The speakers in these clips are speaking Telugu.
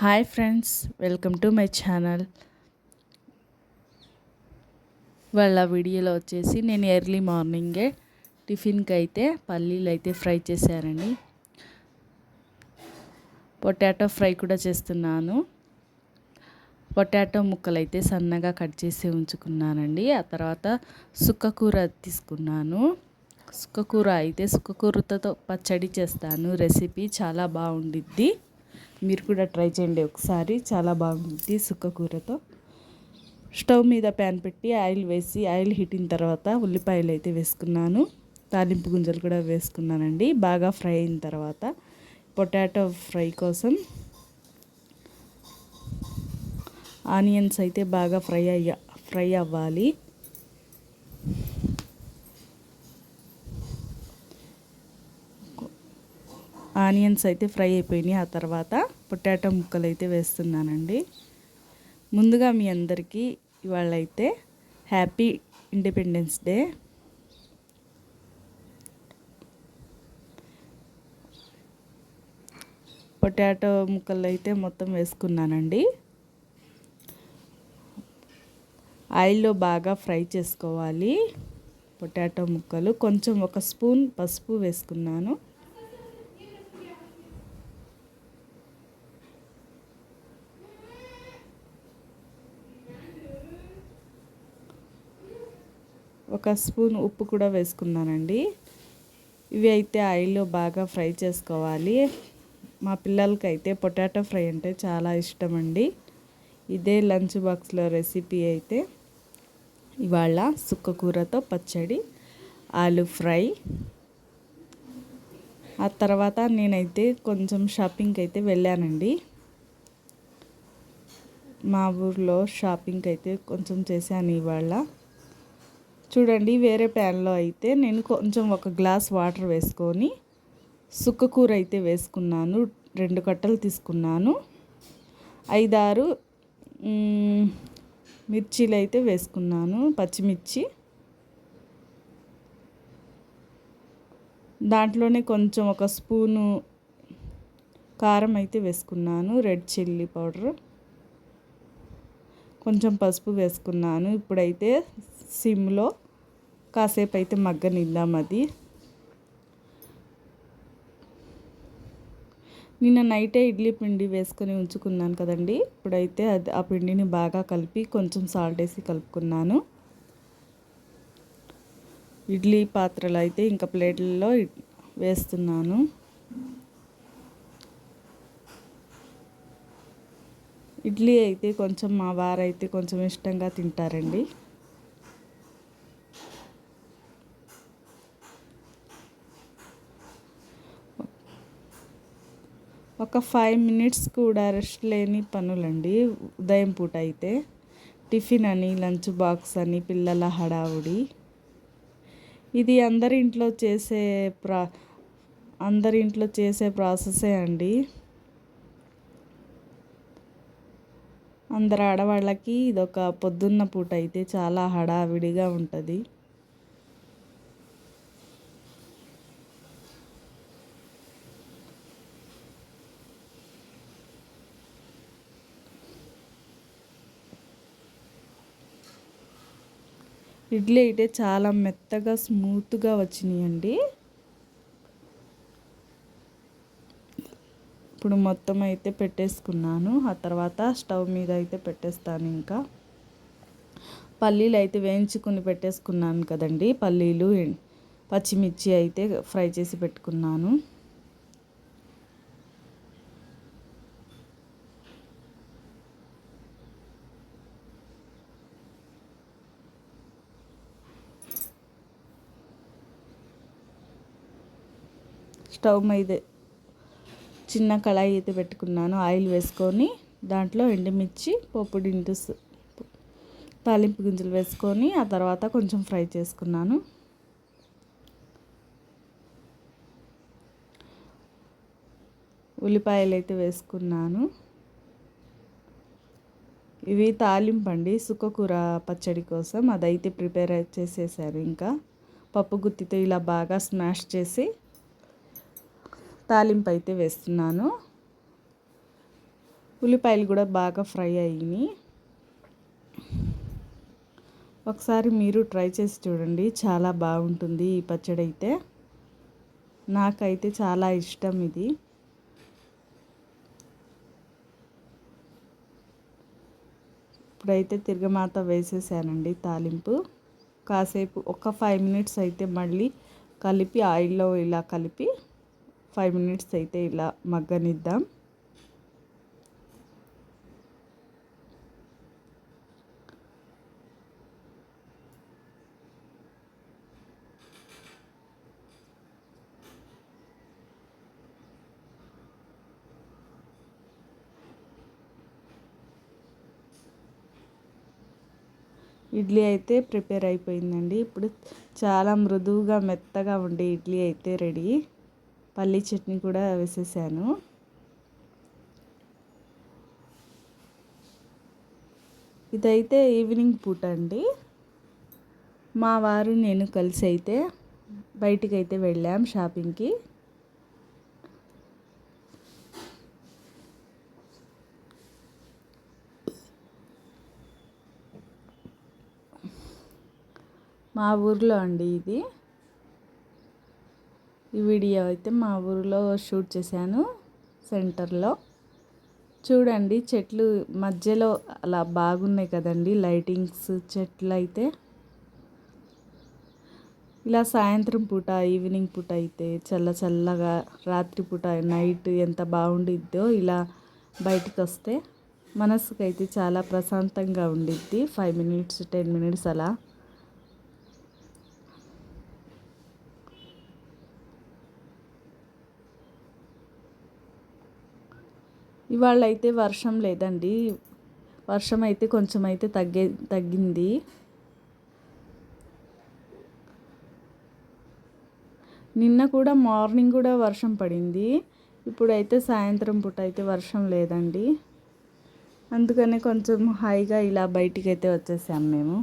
Hi friends welcome to my channel. వాళ్ళ వీడియోలో వచ్చేసి నేను ఎర్లీ మార్నింగే టిఫిన్కి అయితే పల్లీలు అయితే ఫ్రై చేశానండి పొటాటో ఫ్రై కూడా చేస్తున్నాను. పొటాటో ముక్కలు అయితే సన్నగా కట్ చేసి ఉంచుకున్నానండి. ఆ తర్వాత సుక్కకూర తీసుకున్నాను. సుక్కకూర అయితే సుక్కకూరతో పచ్చడి చేస్తాను. రెసిపీ చాలా బాగుండిద్ది. మీరు కూడా ట్రై చేయండి ఒకసారి. చాలా బాగుంటుంది సుక్కకూరతో స్టవ్ మీద ప్యాన్ పెట్టి ఆయిల్ వేసి ఆయిల్ హీట్ తర్వాత ఉల్లిపాయలు అయితే వేసుకున్నాను. తాలింపు గుంజలు కూడా వేసుకున్నానండి. బాగా ఫ్రై అయిన తర్వాత పొటాటో ఫ్రై కోసం ఆనియన్స్ అయితే బాగా ఫ్రై అయ్య ఫ్రై అవ్వాలి. ఆనియన్స్ అయితే ఫ్రై అయిపోయినాయి. ఆ తర్వాత పొటాటో ముక్కలు అయితే వేస్తున్నానండి. ముందుగా మీ అందరికీ ఇవాళ అయితే హ్యాపీ ఇండిపెండెన్స్ డే. పొటాటో ముక్కలు అయితే మొత్తం వేసుకున్నానండి. ఆయిల్లో బాగా ఫ్రై చేసుకోవాలి. పొటాటో ముక్కలు కొంచెం ఒక స్పూన్ పసుపు వేసుకున్నాను. ఒక స్పూన్ ఉప్పు కూడా వేసుకున్నానండి ఇవి అయితే ఆయిల్లో బాగా ఫ్రై చేసుకోవాలి. మా పిల్లలకి అయితే పొటాటో ఫ్రై అంటే చాలా ఇష్టం అండి ఇదే లంచ్ బాక్స్లో రెసిపీ అయితే. ఇవాళ సుక్కకూరతో పచ్చడి ఆలు ఫ్రై. ఆ తర్వాత నేనైతే కొంచెం షాపింగ్కి అయితే వెళ్ళానండి. మా ఊర్లో షాపింగ్కి అయితే కొంచెం చేశాను ఇవాళ. చూడండి వేరే ప్యాన్లో అయితే నేను కొంచెం ఒక గ్లాస్ వాటర్ వేసుకొని సుక్కకూర అయితే వేసుకున్నాను రెండు కట్టలు తీసుకున్నాను. ఐదారు మిర్చీలు అయితే వేసుకున్నాను పచ్చిమిర్చి. దాంట్లోనే కొంచెం ఒక స్పూను కారం అయితే వేసుకున్నాను రెడ్ చిల్లీ పౌడర్. కొంచెం పసుపు వేసుకున్నాను ఇప్పుడైతే సిమ్లో కాసేపు అయితే మగ్గనిద్దాం అది. నిన్న నైటే ఇడ్లీ పిండి వేసుకొని ఉంచుకున్నాను కదండి. ఇప్పుడైతే అది ఆ పిండిని బాగా కలిపి కొంచెం సాల్ట్ వేసి కలుపుకున్నాను. ఇడ్లీ పాత్రలు అయితే ఇంకా ప్లేట్లలో వేస్తున్నాను. ఇడ్లీ అయితే కొంచెం మా వారైతే కొంచెం ఇష్టంగా తింటారండి. ఒక ఫైవ్ మినిట్స్ కూడా రెస్ట్ లేని పనులండి. ఉదయం పూట అయితే టిఫిన్ అని లంచ్ బాక్స్ అని పిల్లల హడావుడి. ఇది అందరి ఇంట్లో చేసే ప్రా అందరి ఇంట్లో చేసే ప్రాసెసే అండి. అందరు ఆడవాళ్ళకి ఇదొక పొద్దున్న పూట అయితే చాలా హడావిడిగా ఉంటుంది. ఇడ్లీ అయితే చాలా మెత్తగా స్మూత్గా వచ్చినాయండి. ఇప్పుడు మొత్తం అయితే పెట్టేసుకున్నాను. ఆ తర్వాత స్టవ్ మీద అయితే పెట్టేస్తాను ఇంకా. పల్లీలు అయితే వేయించుకుని పెట్టేసుకున్నాను కదండి. పల్లీలు పచ్చిమిర్చి అయితే ఫ్రై చేసి పెట్టుకున్నాను. స్టవ్ మీద చిన్న కళాయి అయితే పెట్టుకున్నాను. ఆయిల్ వేసుకొని దాంట్లో ఎండుమిర్చి పోపు డింటు తాలింపు గింజలు వేసుకొని ఆ తర్వాత కొంచెం ఫ్రై చేసుకున్నాను. ఉల్లిపాయలు అయితే వేసుకున్నాను. ఇవి తాలింపు అండి. సుక్కకూర పచ్చడి కోసం. అదైతే ప్రిపేర్ చేసేసారు ఇంకా. పప్పు గుత్తితో ఇలా బాగా స్మాష్ చేసి తాలింపు అయితే వేస్తున్నాను. ఉల్లిపాయలు కూడా బాగా ఫ్రై అయ్యి ఒకసారి మీరు ట్రై చేసి చూడండి. చాలా బాగుంటుంది ఈ పచ్చడి అయితే నాకైతే చాలా ఇష్టం ఇది. ఇప్పుడైతే తిరగమాత వేసేసానండి తాలింపు. కాసేపు ఒక ఫైవ్ మినిట్స్ అయితే మళ్ళీ కలిపి ఆయిల్లో ఇలా కలిపి ఫైవ్ మినిట్స్ అయితే ఇలా మగ్గనిద్దాం. ఇడ్లీ అయితే ప్రిపేర్ అయిపోయిందండి. ఇప్పుడు చాలా మృదువుగా మెత్తగా ఉండే ఇడ్లీ అయితే రెడీ. పల్లీ చట్నీ కూడా వేసేసాను. ఇదైతే ఈవినింగ్ పూట అండి. మా వారు నేను కలిసి అయితే బయటికి అయితే వెళ్ళాం షాపింగ్కి. మా ఊర్లో అండి ఇది. ఈ వీడియో అయితే మా ఊరిలో షూట్ చేశాను సెంటర్లో. చూడండి చెట్లు మధ్యలో అలా బాగున్నాయి కదండి లైటింగ్స్ చెట్లు అయితే. ఇలా సాయంత్రం పూట ఈవినింగ్ పూట అయితే చల్ల చల్లగా రాత్రి పూట నైట్ ఎంత బాగుండిద్దో ఇలా బయటకు వస్తే మనసుకైతే చాలా ప్రశాంతంగా ఉండిద్ది. ఫైవ్ మినిట్స్ టెన్ మినిట్స్ అలా. ఇవాళ అయితే వర్షం లేదండి. వర్షం అయితే కొంచెం అయితే తగ్గే తగ్గింది. నిన్న కూడా మార్నింగ్ కూడా వర్షం పడింది. ఇప్పుడైతే సాయంత్రం పూట అయితే వర్షం లేదండి. అందుకనే కొంచెం హాయిగా ఇలా బయటికి అయితే వచ్చేసాం మేము.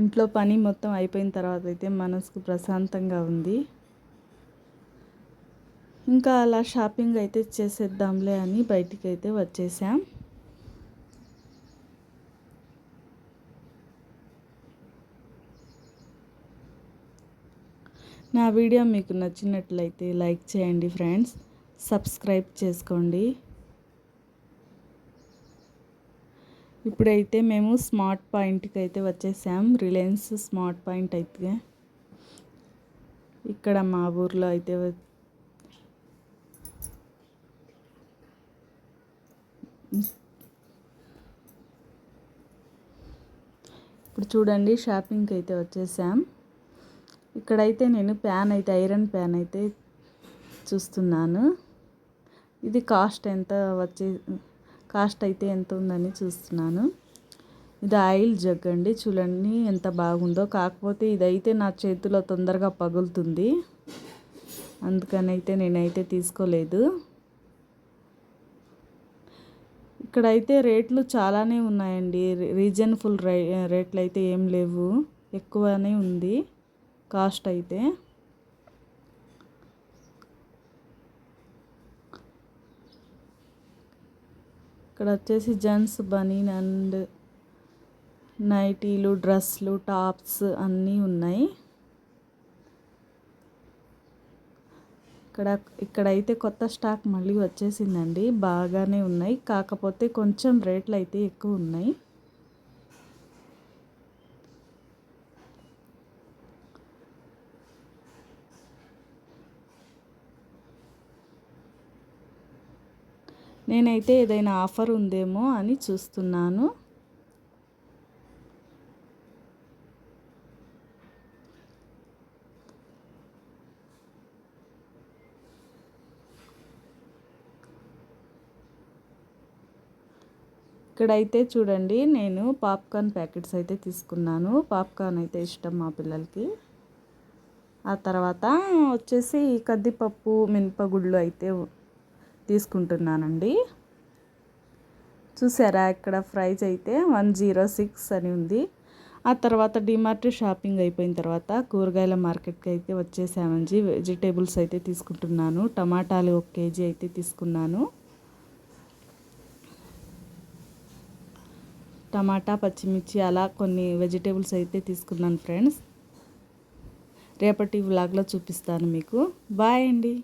ఇంట్లో పని మొత్తం అయిపోయిన తర్వాత అయితే మనసుకు ప్రశాంతంగా ఉంది. ఇంకా అలా షాపింగ్ అయితే చేసేద్దాంలే అని బయటికి అయితే వచ్చేసాం. నా వీడియో మీకు నచ్చినట్లయితే లైక్ చేయండి ఫ్రెండ్స్. సబ్స్క్రైబ్ చేసుకోండి. ఇప్పుడైతే మేము స్మార్ట్ పాయింట్కి అయితే వచ్చేసాం. రిలయన్స్ స్మార్ట్ పాయింట్ అయితే ఇక్కడ మా ఊర్లో అయితే ఇప్పుడు చూడండి షాపింగ్కి అయితే వచ్చేసాం. ఇక్కడైతే నేను ప్యాన్ అయితే ఐరన్ ప్యాన్ అయితే చూస్తున్నాను. ఇది కాస్ట్ ఎంత వచ్చే కాస్ట్ అయితే ఎంత ఉందని చూస్తున్నాను. ఇది ఆయిల్ జగ్ అండి. చూడండి ఎంత బాగుందో. కాకపోతే ఇదైతే నా చేతిలో తొందరగా పగులుతుంది. అందుకనైతే నేనైతే తీసుకోలేదు. ఇక్కడైతే రేట్లు చాలానే ఉన్నాయండి. రీజన్ఫుల్ రే రేట్లు అయితే ఏం లేవు. ఎక్కువనే ఉంది కాస్ట్ అయితే. ఇక్కడ వచ్చేసి జెంట్స్ బనీన్ అండ్ నైటీలు డ్రెస్లు టాప్స్ అన్నీ ఉన్నాయి. ఇక్కడ ఇక్కడైతే కొత్త స్టాక్ మళ్ళీ వచ్చేసిందండి. బాగానే ఉన్నాయి. కాకపోతే కొంచెం రేట్లు అయితే ఎక్కువ ఉన్నాయి. నేనైతే ఏదైనా ఆఫర్ ఉందేమో అని చూస్తున్నాను. ఇక్కడైతే చూడండి నేను పాప్కార్న్ ప్యాకెట్స్ అయితే తీసుకున్నాను. పాప్కార్న్ అయితే ఇష్టం మా పిల్లలకి. ఆ తర్వాత వచ్చేసి కద్దిపప్పు మినపగుళ్ళు అయితే తీసుకుంటున్నానండి. చూసారా ఇక్కడ ప్రైజ్ అయితే వన్ జీరో సిక్స్ అని ఉంది. ఆ తర్వాత డిమార్ట్ షాపింగ్ అయిపోయిన తర్వాత కూరగాయల మార్కెట్కి అయితే వచ్చేసామండి. వెజిటేబుల్స్ అయితే తీసుకుంటున్నాను. టమాటాలు ఒక కేజీ అయితే తీసుకున్నాను. టమాటా పచ్చిమిర్చి అలా కొన్ని వెజిటేబుల్స్ అయితే తీసుకున్నాను ఫ్రెండ్స్. రేపటి వ్లాగ్లో చూపిస్తాను మీకు. బాయ్ అండి.